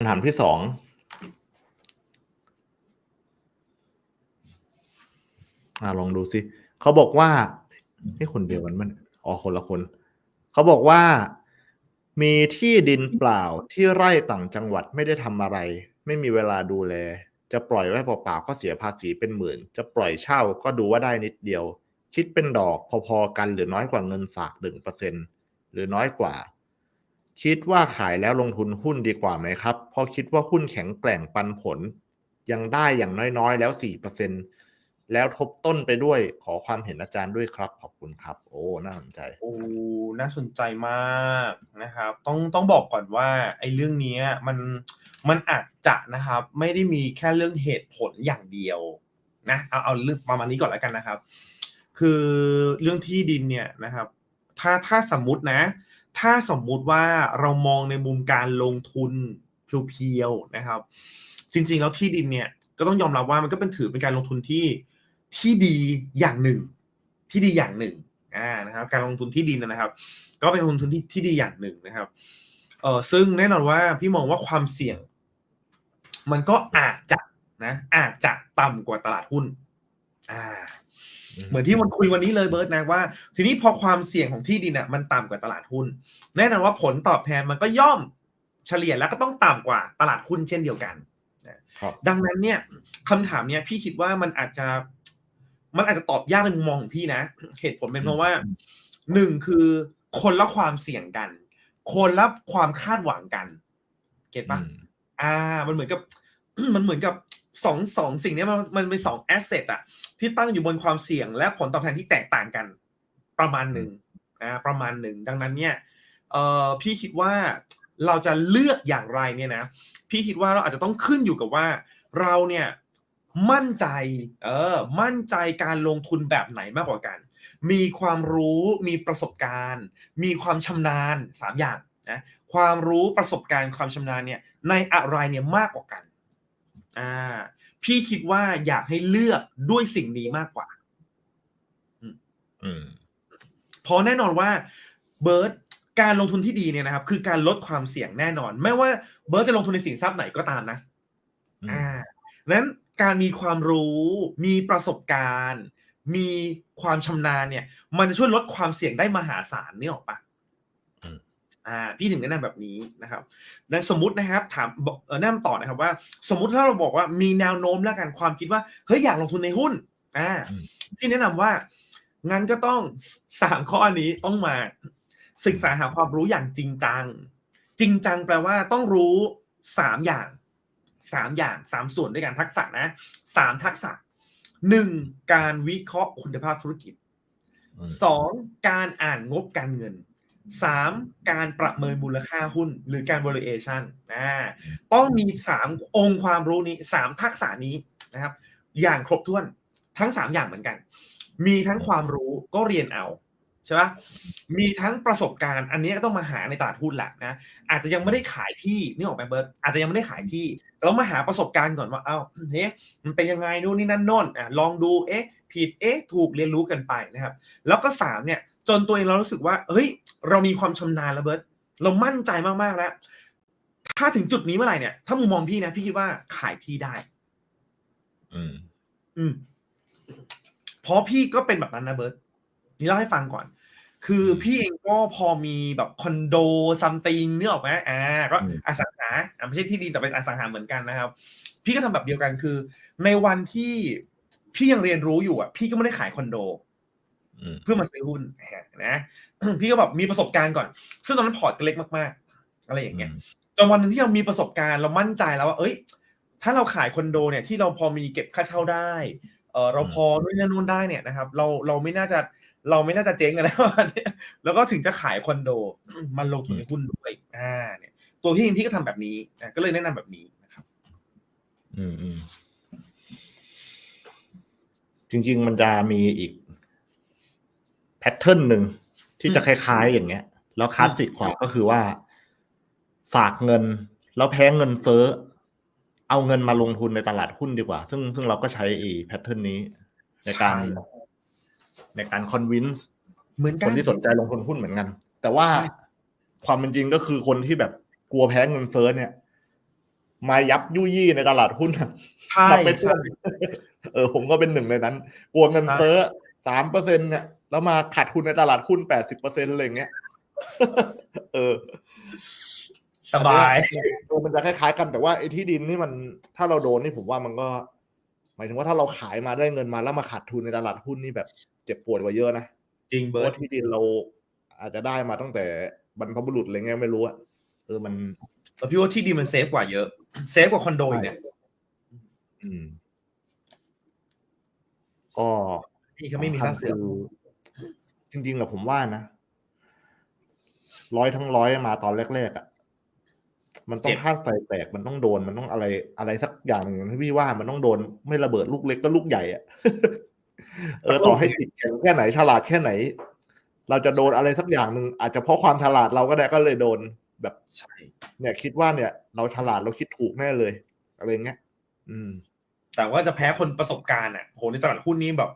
คำถามที่สองอ่าลองดูสิเขาบอกว่านี่คนเดียวกันมันอ๋อคนละคน เขาบอกว่า มีที่ดินเปล่าที่ไร่ต่างจังหวัดไม่ได้ทำอะไร ไม่มีเวลาดูแล จะปล่อยไว้เปล่าๆก็เสียภาษีเป็นหมื่น จะปล่อยเช่าก็ดูว่าได้นิดเดียว คิดเป็นดอกพอๆกันหรือน้อยกว่าเงินฝากหนึ่งเปอร์เซ็นหรือน้อยกว่า คิดว่าขายแล้วลงทุนหุ้นดีกว่าไหมครับ เพราะคิดว่าหุ้นแข็งแกร่งปันผล ยังได้อย่างน้อยๆ แล้วสี่เปอร์เซ็นแล้วทบต้นไปด้วยขอความเห็นอาจารย์ด้วยครับ ขอบคุณครับ โอ้น่าสนใจโอ้น่าสนใจมากนะครับ ต้องต้องบอกก่อนว่าไอ้เรื่องนี้มันมันอาจจะนะครับ ไม่ได้มีแค่เรื่องเหตุผลอย่างเดียวนะเอาเอาเรื่องประมาณนี้ก่อนแล้วกันนะครับ คือเรื่องที่ดินเนี่ยนะครับ ถ้าถ้าสมมุตินะ ถ้าสมมุติว่าเรามองในมุมการลงทุนเพียวๆนะครับ จริงๆแล้วที่ดินเนี่ยก็ต้องยอมรับว่ามันก็เป็นถือเป็นการลงทุนที่ที่ดีอย่างหนึ่ง ที่ดีอย่างหนึ่งอ่านะครับ การลงทุนที่ดินนะครับ ก็เป็นลงทุนที่ที่ดีอย่างหนึ่งนะครับเออซึ่งแน่นอนว่าพี่มองว่าความเสี่ยง มันก็อาจจะนะอาจจะต่ำกว่าตลาดหุ้นอ่า เหมือนที่มันคุยวันนี้เลยเบิร์ตนะว่า ทีนี้พอความเสี่ยงของที่ดินอะมันต่ำกว่าตลาดหุ้น แน่นอนว่าผลตอบแทนมันก็ย่อมเฉลี่ยแล้วก็ต้องต่ำกว่าตลาดหุ้นเช่นเดียวกันครับดังนั้นเนี่ยคำถามเนี่ยพี่คิดว่ามันอาจจะ มันอาจจะตอบยากในมุมมองของพี่นะ เหตุผลเป็นเพราะว่าหนึ่งคือคนละความเสี่ยงกัน คนละความคาดหวังกัน เก็ตปะอืมอ่า มันเหมือนกับ มันเหมือนกับ สองสองสิ่งเนี้ยมันมันเป็นสองแอสเซทอะที่ตั้งอยู่บนความเสี่ยงและผลตอบแทนที่แตกต่างกัน ประมาณหนึ่งอ่าประมาณหนึ่งดังนั้นเนี่ยเอ่อพี่คิดว่าเราจะเลือกอย่างไรเนี่ยนะ พี่คิดว่าเราอาจจะต้องขึ้นอยู่กับว่า เราเนี่ยมั่นใจเออมั่นใจการลงทุนแบบไหนมากกว่ากัน มีความรู้มีประสบการณ์ มีความชำนาญสามอย่างนะความรู้ประสบการณ์ความชำนาญเนี่ยในอะไรเนี่ยมากกว่ากัน อ่า พี่คิดว่าอยากให้เลือกด้วยสิ่งนี้มากกว่า อืมเพราะแน่นอนว่าเบิร์ตการลงทุนที่ดีเนี่ยนะครับ คือการลดความเสี่ยงแน่นอน ไม่ว่าเบิร์ตจะลงทุนในสินทรัพย์ไหนก็ตามนะอืมอ่านั้นการมีความรู้มีประสบการณ์ มีความชำนาญเนี่ย มันจะช่วยลดความเสี่ยงได้มหาศาลนี่ออกปะ อ่าพี่ถึงแนะนำแบบนี้นะครับดังสมมตินะครับถามบอกเออแนะนำต่อนะครับว่า สมมุติถ้าเราบอกว่ามีแนวโน้มแล้วกันความคิดว่าเฮ้ยอยากลงทุนในหุ้นอ่าพี่แนะนำว่างั้นก็ต้องสามข้อนี้ต้องมาศึกษาหาความรู้อย่างจริงจัง จริงจังแปลว่าต้องรู้สามอย่างสามอย่างสามส่วนด้วยกันทักษะนะสามทักษะหนึ่งการวิเคราะห์คุณภาพธุรกิจอืมสองการอ่านงบการเงิน สามการประเมินมูลค่าหุ้นหรือการ valuation อ่าต้องมีสามองค์ความรู้นี้สามทักษะนี้นะครับ อย่างครบถ้วนทั้งสามอย่างเหมือนกัน มีทั้งความรู้ก็เรียนเอาใช่ปะมีทั้งประสบการณ์ อันนี้ก็ต้องมาหาในตลาดหุ้นแหละนะอาจจะยังไม่ได้ขายที่นี่ออกไหมเบิร์ตอาจจะยังไม่ได้ขายที่เรามาหาประสบการณ์ก่อนว่าเอ้าเฮ้ยมันเป็นยังไงนู่นนี่นั่นโน่นอะลองดูเอ๊ะผิดเอ๊ะถูกเรียนรู้กันไปนะครับ แล้วก็สามเนี่ย จนตัวเองเรารู้สึกว่า เฮ้ย เรามีความชำนาญแล้วเบิร์ตเรามั่นใจมากๆแล้ว ถ้าถึงจุดนี้เมื่อไหร่เนี่ย ถ้ามุมมองพี่นะพี่คิดว่าขายที่ได้ อืม อืมเพราะพี่ก็เป็นแบบนั้นนะเบิร์ตนี่เล่าให้ฟังก่อน คือพี่เองก็พอมีแบบคอนโดซัมติงเนี่ยออกไหมอ่าก็อืมอสังหาอะไม่ใช่ที่ดินแต่เป็นอสังหาเหมือนกันนะครับ พี่ก็ทำแบบเดียวกันคือ ในวันที่พี่ยังเรียนรู้อยู่อะ พี่ก็ไม่ได้ขายคอนโดอืม เพื่อมาซื้อหุ้นนะพี่ก็แบบมีประสบการณ์ก่อน ซึ่งตอนนั้นพอร์ตก็เล็กมากๆ อะไรอย่างเงี้ยจนวันหนึงที่เรามีประสบการณ์เรามั่นใจแล้วว่า เอ้ย ถ้าเราขายคอนโดเนี่ยที่เราพอมีเก็บค่าเช่าได้เออเราพอนู่นนนนู่นได้เนี่ยนะครับ เราเราไม่น่าจะเราไม่น่าจะเจ๊งกันแล้วเนี่ยแล้วก็ถึงจะขายคอนโดมันลงทุนในหุ้นด้วยอ่าเนี่ย ตัวพี่เองพี่ก็ทำแบบนี้นะก็เลยแนะนำแบบนี้นะครับ อืมอืมจริง ๆ มันจะมีอีกแพ ทเทิร์นหนึ่งที่จะคล้ายๆอย่างเงี้ย แล้วคลาสสิกกว่าก็คือว่า ฝากเงิน แล้วแพ้เงินเฟ้อ เอาเงินมาลงทุนในตลาดหุ้นดีกว่า ซึ่งซึ่งเราก็ใช้อีแพทเทิร์นนี้ ในการใช่ในการคอนวินส์เหมือนคกันนที่สนใจลงทุนหุ้นเหมือนกัน แต่ว่าใช่ความเป็นจริงก็คือคนที่แบบกลัวแพ้เงินเฟ้อเนี่ย มายับยุยี่ในตลาดหุ้นอะใช่นับไปทั่วใช่เออ ผมก็เป็นหนึ่งในนั้น กลัวเงินใช่เฟ้อสามเปอร์เซ็นเนี่ย แล้วมาขาดทุนในตลาดหุ้นแปดสิบเปอร์เซ็นอะไรอย่างเงี้ย เออ สบายอันเนี้ยเออมันจะคล้ายๆกันแต่ว่าไอ้ที่ดินนี่มันถ้าเราโดนนี่ผมว่ามันก็ หมายถึงว่าถ้าเราขายมาได้เงินมาแล้วมาขาดทุนในตลาดหุ้นนี่แบบเจ็บปวดกว่าเยอะนะจริงเพเบิราะร์ว่าดที่ดินเราอาจจะได้มาตั้งแต่บรรพบุรุษอะไรเงี้ยไม่รู้อะเออมันแต่พี่ว่าที่ดินมันเซฟกว่าเยอะ เซฟกว่าคอนโดอีกเนี่ยอืมก็นี่เขาไม่มีค่าเสื่อมคือ จริงๆอะผมว่านะร้อยทั้งร้อยมาตอนแรกๆอะมันต้องเจ็บคาดไฟแตกมันต้องโดนมันต้องอะไรอะไรสักอย่างหนึ่งที่พี่ว่ามันต้องโดน ไม่ระเบิดลูกเล็กก็ลูกใหญ่อะเออต่อให้ติดแข็งแค่ไหนฉลาดแค่ไหน เราจะโดนอะไรสักอย่างหนึ่งอาจจะเพราะความฉลาดเราก็ได้ก็เลยโดนแบบใช่เนี่ย คิดว่าเนี่ย เราฉลาดเราคิดถูกแน่เลยอะไรเงี้ยอืม แต่ว่าจะแพ้คนประสบการณ์อะโหในตลาดหุ้นนี้แบบ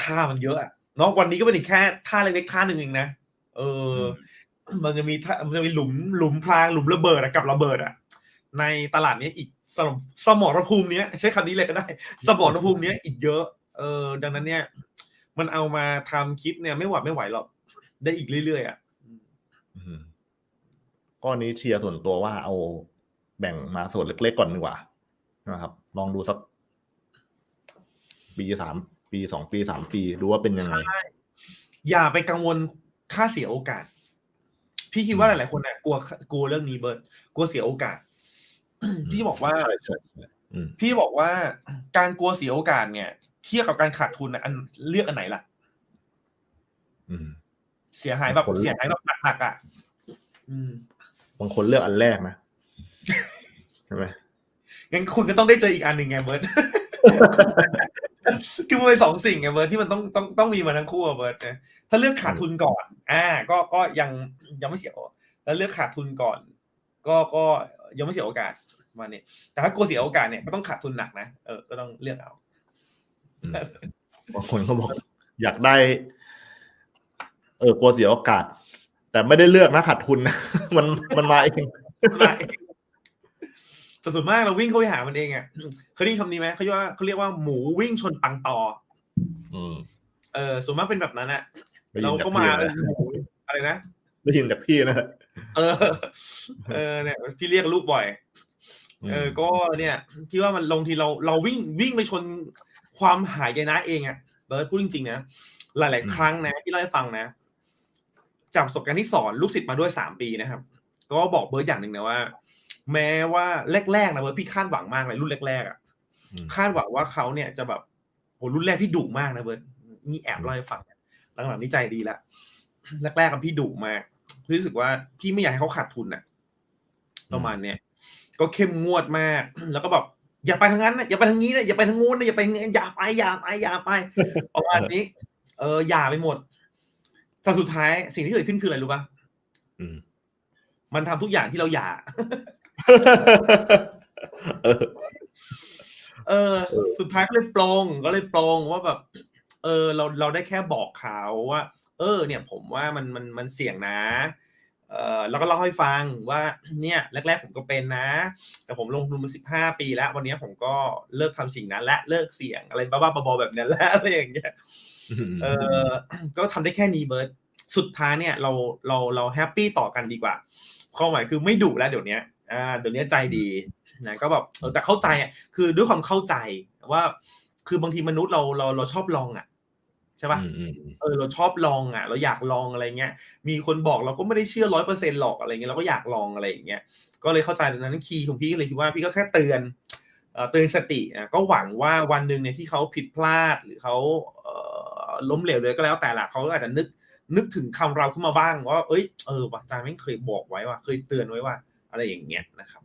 ท่ามันเยอะอะเนาะวันนี้ก็เป็นอีกแค่ท่าเล็กๆท่าหนึ่งเองนะเออ มันจะมีท่ามันจะมีหลุมหลุมพรางหลุมระเบิดอะกับระเบิดอะในตลาดนี้อีกสมสมรภูมิเนี้ยใช้คำนี้เลยก็ได้ สมรภูมิเนี้ยอีกเยอะ เออ ดังนั้นเนี่ย มันเอามาทำคลิปเนี่ยไม่หวัดไม่ไหวหรอกได้อีกเรื่อยๆอะอืมก้อนนี้เชียร์ส่วนตัวว่าเอาแบ่งมาส่วนเล็กๆก่อนดีกว่านะครับ ลองดูสักปีสาม ปีสองปีสามปีดูว่าเป็นยังไง อย่าไปกังวลค่าเสียโอกาส พี่คิดว่าหลายๆคนเนี่ยกลัวกลัวเรื่องนี้เบิร์ดกลัวเสียโอกาสพี่บอกว่าใช่ใช่ใช่อืมพี่บอกว่าการกลัวเสียโอกาสเนี่ย เทียบกับการขาดทุนนะอันเลือกอันไหนล่ะอืมเสียหายแบบคนเสียหายแบบหนักๆอะอืมบางคนเลือกอันแรกนะใช่ไหมงั้นคุณก็ต้องได้เจออีกอันหนึ่งไงเบิร์ด คือมันเป็นสองสิ่งไงเบิร์ดที่มันต้องต้องต้องมีมาทั้งคู่อะเบิร์ดนะถ้าเลือกขาดทุนก่อน อ่า ก็ก็ยังยังไม่เสียโอกาสแล้วเลือกขาดทุนก่อน ก็ก็ยังไม่เสียโอกาสประมาณนี้แต่ถ้ากลัวเสียโอกาสเนี่ยก็ต้องขาดทุนหนักนะเออก็ต้องเลือกเอาอืมบางคนก็บอก อยากได้ เออกลัวเสียโอกาส แต่ไม่ได้เลือกนะขาดทุนนะมันมันมาเอง แต่ส่วนมากเราวิ่งเข้าไปหามันเองอะเคยได้ยินคำนี้ไหมเขาเรียกว่าเขาเรียกว่าหมูวิ่งชนปังตออืมเออส่วนมากเป็นแบบนั้นอะได้ยิเรานจากเข้าพี่มานะอะไรนะได้ยินจากพี่นะเออ เออเนี่ยพี่เรียกลูกบ่อย เออ ก็เนี่ยพี่ว่ามันลงทีเราเราวิ่งวิ่งไปชนความหายนะเองอะเบิร์ดพูดจริงๆนะหลายๆครั้งนะที่เล่าให้ฟังนะจากประสบการณ์ที่สอนลูกศิษย์มาด้วยสามปีนะครับ ก็บอกเบิร์ดอย่างหนึ่งนะว่า แม้ว่าแรกๆนะเบิร์ดพี่คาดหวังมากเลยรุ่นแรกๆอะอืมคาดหวังว่าเขาเนี่ยจะแบบโหรุ่นแรกพี่ดุมากนะเบิร์ดนี่แอบเล่าให้ฟังหลังๆนี่ใจดีแล้วแรกๆกับพี่ดุมากพี่รู้สึกว่าพี่ไม่อยากให้เขาขาดทุนอะประมาณเนี้ยก็เข้มงวดมาก แล้วก็แบบอย่าไปทางนั้นนะอย่าไปทางนี้นะอย่าไปทางงู้นนะอย่าไปทางนี้อย่าไปอย่าไปอย่าไปประมาณนี้ เอออย่าไปหมดแต่สุดท้ายสิ่งที่เกิดขึ้นคืออะไรรู้ป่ะอืมมันทำทุกอย่างที่เราอย่าเออ เออ สุดท้ายก็เลยปลงก็เลยปลงว่าแบบ เออ เราเราได้แค่บอกเขาว่า เออ เนี่ย ผมว่ามันมันมันเสี่ยงนะเออแล้วก็เล่าให้ฟังว่าเนี่ยแรก ๆ ผมก็เป็นนะ แต่ผมลงทุนมาสิบห้าปีแล้ว วันนี้ผมก็เลิกทำสิ่งนั้นและเลิกเสี่ยงอะไรบ้าๆบอๆแบบนั้นแล้วอะไรอย่างเงี้ยเออก็ทำได้แค่นี้เบิร์ตสุดท้ายเนี่ยเราเราเราแฮปปี้ต่อกันดีกว่าความหมายคือไม่ดุแล้วเดี๋ยวนี้ อ่าเดี๋ยวนี้ใจดีนะก็แบบเออแต่เข้าใจอะคือด้วยความเข้าใจว่า คือบางทีมนุษย์เราเราเราชอบลองอะใช่ปะอืมอืมอืมเออเราชอบลองอะ เราอยากลองอะไรเงี้ย มีคนบอกเราก็ไม่ได้เชื่อร้อยเปอร์เซ็นต์หรอกอะไรเงี้ยเราก็อยากลองอะไรอย่างเงี้ยก็เลยเข้าใจดังนั้นคีย์ของพี่ก็เลยคิดว่าพี่ก็แค่เตือนเอ่อเตือนสติอะก็หวังว่าวันหนึ่งเนี่ยที่เขาผิดพลาดหรือเขาเอ่อล้มเหลวเลยก็แล้วแต่ละเขาก็อาจจะนึกนึกถึงคำเราขึ้นมาบ้างว่า เอ้ยเออว่ะอาจารย์ไม่งเคยบอกไว้ว่า เคยเตือนไว้ว่า อะไรอย่างเงี้ยนะครับ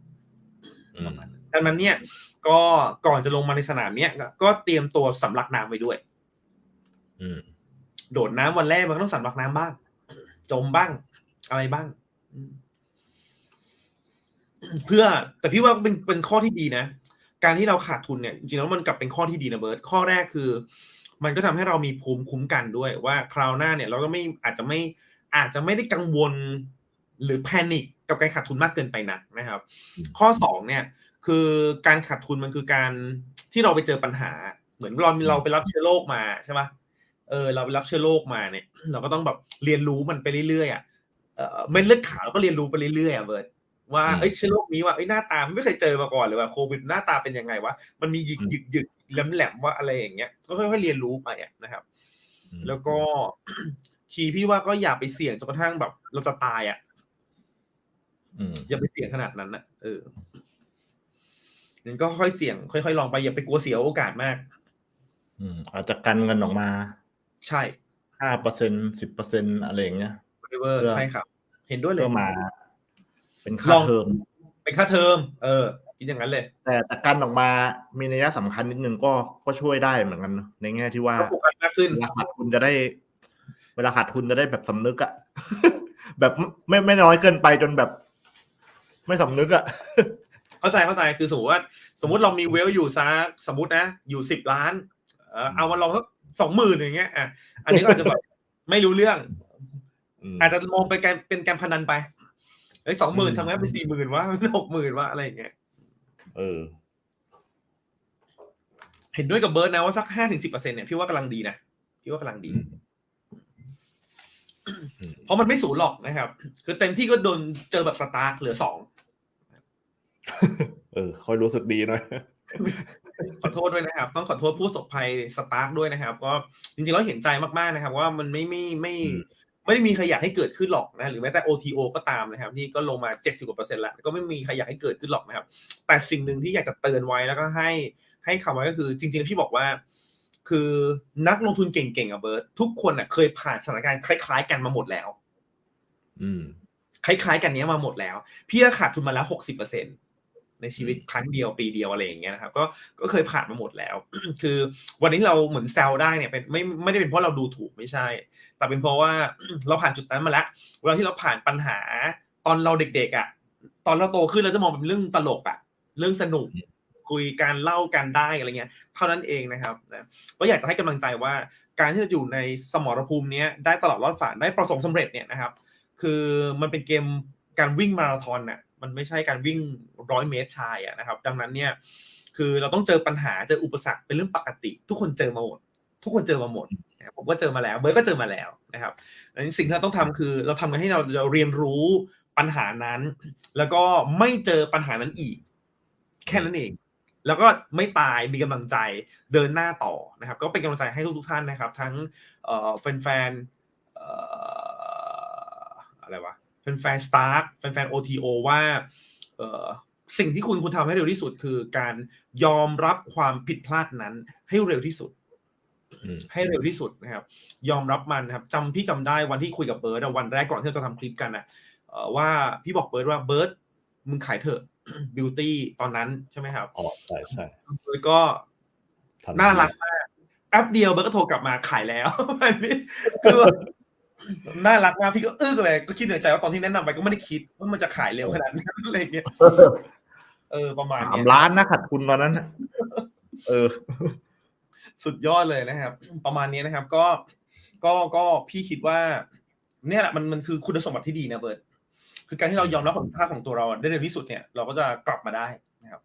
อืมดังนั้นเนี่ย ก็ก่อนจะลงมาในสนามเนี้ยก็ก็เตรียมตัวสำลักน้ำไว้ด้วยอืมโดดน้ำวันแรกมันก็ต้องสำลักน้ำบ้าง จมบ้าง อะไรบ้างอืมเพื่อ แต่พี่ว่าเป็นเป็นข้อที่ดีนะ การที่เราขาดทุนเนี่ยจริงๆแล้วมันกลับเป็นข้อที่ดีนะเบิร์ตข้อแรกคือ มันก็ทำให้เรามีภูมิคุ้มกันด้วย ว่าคราวหน้าเนี่ย เราก็ไม่อาจจะไม่อาจจะไม่ได้กังวลหรือแพนิค กับการขาดทุนมากเกินไปนักนะครับอืมข้อสองเนี่ยคือการขาดทุนมันคือการที่เราไปเจอปัญหา เหมือนเราเราไปรับเชื้อโรคมาใช่ปะเออเราไปรับเชื้อโรคมาเนี่ย เราก็ต้องแบบเรียนรู้มันไปเรื่อยๆอะเออเม็ดเลือดขาวเราก็เรียนรู้ไปเรื่อยๆอะเบิร์ดว่าอืมเอ้ยเชื้อโรคนี้ว่าเอ้ยหน้าตาไม่เคยเจอมาก่อนเลยว่าโควิดหน้าตาเป็นยังไงวะมันมีหยิกอืมหยิกหยิกแหลมแหลมๆว่าอะไรอย่างเงี้ยก็ค่อยๆเรียนรู้ไปอะนะครับ แล้วก็คีย์พี่ว่าก็อย่าไปเสี่ยงจนกระทั่งแบบ เราจะตายอะ อืมอย่าไปเสี่ยงขนาดนั้นนะเอองั้นก็ค่อยๆเสี่ยง ค่อยๆลองไปอย่าไปกลัวเสียโอกาสมาก อืม อาจจะกันเงินออกมา ใช่ห้าเปอร์เซ็นสิบเปอร์เซ็นอะไรอย่างเงี้ยเวอร์เพื่อใช่ครับ เห็นด้วยเลยเพื่อมา เป็นลค่าองเทอม เป็นค่าเทอม เออคิดอย่างนั้นเลย แต่แต่กันออกมามีนัยสำคัญนิดนึงก็ก็ช่วยได้เหมือนกันนะในแง่ที่ว่าก็โฟกัสมากขึ้นเวลาขาดทุนจะได้ เวลาขาดทุนจะได้แบบสำนึกอะแบบไม่ไม่น้อยเกินไปจนแบบ ไม่สำนึกอะเข้าใจเข้าใจคือสมมติว่า สมมติเรามีเวลอยู่ซะสมมตินะ อยู่สิบล้าน เออเอามาลองสักสองหมื่นอย่างเงี้ยอะอันนี้ก็อาจจะแบบไม่รู้เรื่องอืมอาจจะมองไปการเป็นการพนันไปเฮ้ยสองหมื่นอืมทำไงเป็นสี่หมื่นวะเป็นหกหมื่นวะอะไรอย่างเงี้ยเออ เห็นด้วยกับเบิร์ดนะว่าสักห้าถึงสิบเปอร์เซ็นเนี่ยพี่ว่ากำลังดีนะพี่ว่ากำลังดี เพราะมันไม่สูญหรอกนะครับ คือเต็มที่ก็โดนเจอแบบสตาร์กเหลือสอง เออค่อยรู้สึกดีหน่อยขอโทษด้วยนะครับ ต้องขอโทษผู้ประสบภัยสตาร์กด้วยนะครับ ก็จริงๆแล้วเห็นใจมากๆนะครับ ว่ามันไม่ไม่ไม่อืมไม่ได้มีใครอยากให้เกิดขึ้นหรอกนะหรือแม้แต่ OTO ก็ตามนะครับที่ก็ลงมา 70กว่าเปอร์เซ็นต์แล้วก็ไม่มีใครอยากให้เกิดขึ้นหรอกนะครับ แต่สิ่งหนึ่งที่อยากจะเตือนไว้แล้วก็ให้ให้คำไว้ก็คือ จริง ๆ พี่บอกว่า คือนักลงทุนเก่งๆอะเบิร์ตทุกคนอะเคยผ่านสถานการณ์คล้ายๆ กันมาหมดแล้ว อืม คล้ายๆ กันเนี้ยมาหมดแล้ว พี่ก็ขาดทุนมาแล้วหกสิบเปอร์เซ็น ในชีวิตครั้งเดียวปีเดียวอะไรอย่างเงี้ยนะครับก็ก็เคยผ่านมาหมดแล้ว คือวันนี้เราเหมือนแซวได้เนี่ยเป็นไม่ไม่ได้เป็นเพราะเราดูถูกไม่ใช่ แต่เป็นเพราะว่าเราผ่านจุดนั้นมาแล้วเวลาที่เราผ่านปัญหาตอนเราเด็กๆอะตอนเราโตขึ้นเราจะมองเป็นเรื่องตลกอะเรื่องสนุกคุยการเล่ากันได้อะไรเงี้ยเท่านั้นเองนะครับนะก็อยากจะให้กำลังใจว่าการที่จะอยู่ในสมรภูมิเนี้ยได้ตลอดรอดฝ่านได้ประสบความสำเร็จเนี่ยนะครับ คือมันเป็นเกมการวิ่งมาราธอนน่ะ มันไม่ใช่การวิ่งร้อยเมตรชายอะนะครับ ดังนั้นเนี่ยคือเราต้องเจอปัญหาเจออุปสรรคเป็นเรื่องปกติ ทุกคนเจอมาหมดทุกคนเจอมาหมดผมก็เจอมาแล้วเบิร์ดก็เจอมาแล้วนะครับดังนั้นสิ่งที่เราต้องทำคือเราทำกันให้เราเรียนรู้ปัญหานั้น แล้วก็ไม่เจอปัญหานั้นอีก แค่นั้นเอง แล้วก็ไม่ตายมีกำลังใจเดินหน้าต่อนะครับ ก็เป็นกำลังใจให้ทุกๆท่านนะครับ ทั้งแฟนๆอะไรวะ แฟนๆสตาร์แฟนๆ OTO ว่าเอ่อสิ่งที่คุณคุณทำให้เร็วที่สุดคือการยอมรับความผิดพลาดนั้น ให้เร็วที่สุดอืมให้เร็วที่สุดนะครับ ยอมรับมันนะครับจำพี่จำได้วันที่คุยกับเบิร์ดอะวันแรกก่อนที่เราจะทำคลิปกันอะเอ่อว่าพี่บอกเบิร์ดว่าเบิร์ดมึงขายเถอะบิวตี้ตอนนั้นใช่ไหมครับอ๋อใช่ใช่เบิร์ดก็ทัทีน่ารักมากแป๊บเดียวเบิร์ดก็โทรกลับมาขายแล้วอันนี้คือแบบ น่ารักมากพี่ก็อึ้งเลย ก็คิดในใจว่าตอนที่แนะนำไปก็ไม่ได้คิดว่ามันจะขายเร็วขนาดนั้นอะไรเงี้ยเออประมาณสามเนี้ยล้านนะขาดทุนตอนนั้นน่ะเออ สุดยอดเลยนะครับ ประมาณนี้นะครับ ก็ก็ก็พี่คิดว่า เนี่ยแหละมันมันคือคุณสมบัติที่ดีนะเบิร์ดคือการที่เรายอมรับความผิดพลาดของตัวเราได้เร็วที่สุดเนี่ยเราก็จะกลับมาได้นะครับ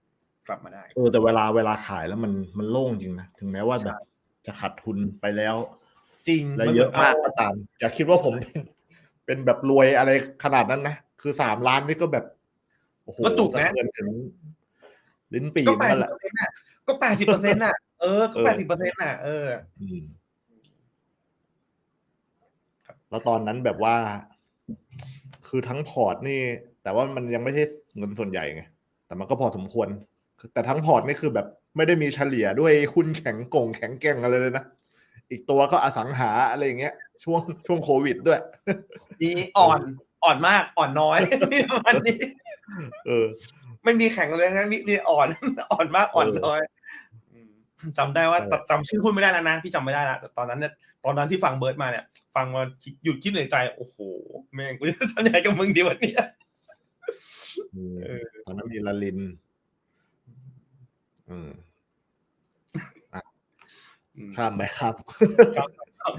กลับมาได้ เออแต่เวลาเวลาขายแล้วมันมันโล่งจริงนะถึงแม้ว่าใช่แบบจะขาดทุนไปแล้ว จริงและนหเยอะมากนก็ตามอย่าคิดว่าผมเป็นเป็นแบบรวยอะไรขนาดนั้นนะ คือสามล้านนี่ก็แบบ โอ้โหก็จุกนะสะเทือนถึงลิ้นปีก็แปดนั่นสิแหบละเปอร์เซ็นต์อะก็แปดสิบเปอร์เซ็นต์อะเออก็เออแปดสิบเปอร์เซ็นต์อะเอออืมครับแล้วตอนนั้นแบบว่า คือทั้งพอร์ตนี่ แต่ว่ามันยังไม่ใช่เงินส่วนใหญ่ไงแต่มันก็พอสมควรแต่ทั้งพอร์ตนี่คือแบบไม่ได้มีเฉลี่ยด้วยหุ้นแข็งกงแข็งแกร่งอะไรเลยนะ อีกตัวก็อสังหาอะไรอย่างเงี้ย ช่วงช่วงโควิดด้วย มีอ่อนอ่อนมากอ่อนน้อยมีประมาณนี้เออ ไม่มีแข่งเลยนะมีมีอ่อนอ่อนมากอ่อนน้อยอืมจำได้ว่าใช่จำชื่อหุ้นไม่ได้แล้วนะพี่จำไม่ได้ละแต่ตอนนั้นเนี่ยตอนนั้นที่ฟังเบิร์ดมาเนี่ย ฟังมาคิดหยุดคิดในใจ โอ้โหแม่งกูจะทำยังไงกับมึงดีวะเนี่ยอืมเออตอนนั้นมีลาลิน อืมอืม ข้ามไปครับครับครับ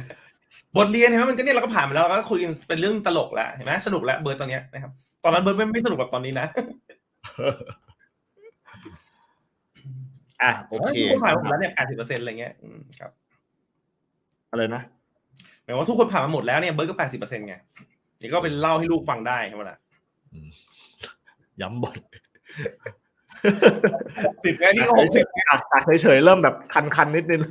บทเรียนเห็นไหมมันก็เนี่ยเราก็ผ่านมาแล้วเราก็คุยกันเป็นเรื่องตลกแล้วเห็นไหมสนุกแล้วเบิร์ดตอนเนี้ยนะครับ ตอนนั้นเบิร์ดไม่ไม่สนุกแบบตอนนี้นะอะโอเคทุกคนผ่านมาหมดแล้วเนี่ยแปดสิบเปอร์เซ็นต์อะไรเงี้ยอืมครับ อะไรนะหมายว่าทุกคนผ่านมาหมดแล้วเนี่ยเบิร์ดก็แปดสิบเปอร์เซ็นต์ไงเดี๋ยวก็เป็นเล่าให้ลูกฟังได้ใช่ไหมล่ะย้ำบ่อย สิบไงพี่ก็หกสิบจากจากเฉยๆเริ่มแบบคันๆนิดนึง